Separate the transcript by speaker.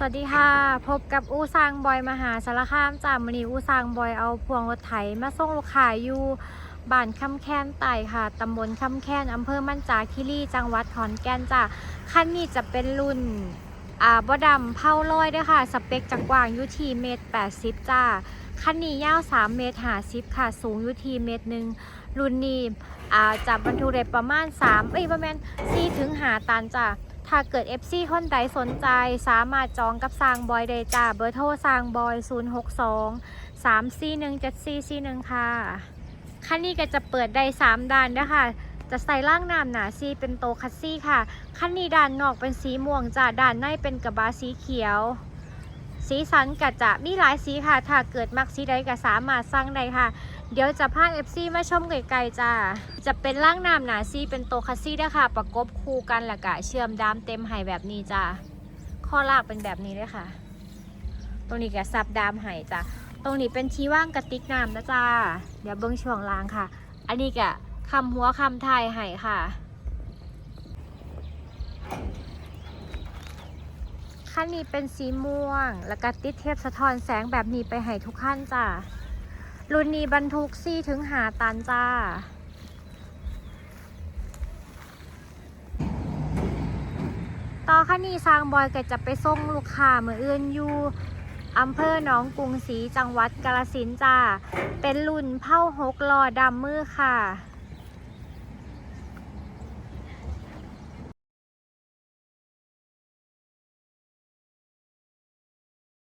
Speaker 1: สวัสดีค่ะ พบกับอูซางบอยมหาสารคามจากมณีอูซางบอยเอาพวงรถไถมาส่งลูกค้าอยู่บ้านคำแค้นไต่ค่ะ ตำบลคำแค้นอำเภอมั่นจาคิรีจังหวัดขอนแก่นจ้ะคันนี้จะเป็นรุ่นอ่าบดำเผาลอยด้วยค่ะ สเปคจากกว้างอยุทีเมตร80จ้าคันนี้ยาว3เมตร50ค่ะ สูงอยุทีเมตรหนึ่งรุ่นนี้อ่าจะบรรทุกได้ประมาณ3เอ้ยประมาณ4ถึง5ตันจ้ะ ถ้าเกิด FC คนใดสนใจสามารถจองกับสร้างบอยได้จ้าเบอร์โทรสร้างบอย 062 341 7441 ค่ะ คันนี้ก็จะเปิดได้ 3ด้านนะคะจะใส่ล่างน้ำหนาซีเป็นโตคัสซี่ค่ะ คันนี้ด้านนอกเป็นสีม่วงจ้าด้านในเป็นกระบะสีเขียว สีสันก็จะมีหลายสีค่ะ ถ้าเกิดมักสีใดก็สามารถสั่งได้ค่ะ เดี๋ยวจะพา FC มาชมไกลๆจ้า จะเป็นล่างน้ำหนาซีเป็นโตคัสซี่ด้วยค่ะประกบคู่กันแล้วก็เชื่อมดามเต็มไห้แบบนี้จ้า ข้อลากเป็นแบบนี้เลยค่ะ ตรงนี้ก็ซับดามไห้จ้ะตรงนี้เป็นที่ว่างกระติกน้ำนะจ้า เดี๋ยวเบิ้งช่วงล่างค่ะ อันนี้ก็คำหัวคำไทยไห้ค่ะ ขั้นนี้เป็นสีม่วง แล้วก็ติดเทปสะท้อนแสงแบบนี้ไปให้ทุกขั้นจ้ารุ่นนี้บรรทุกซี่ถึงหาตันจ้า ต่อคันนี้สร้างบอยก็จะไปส่งลูกค้ามืออื่นอยู่อำเภอหนองกรุงศรีจังหวัดกาฬสินจ้า เป็นรุ่นเผาหกลอดำมือค่ะ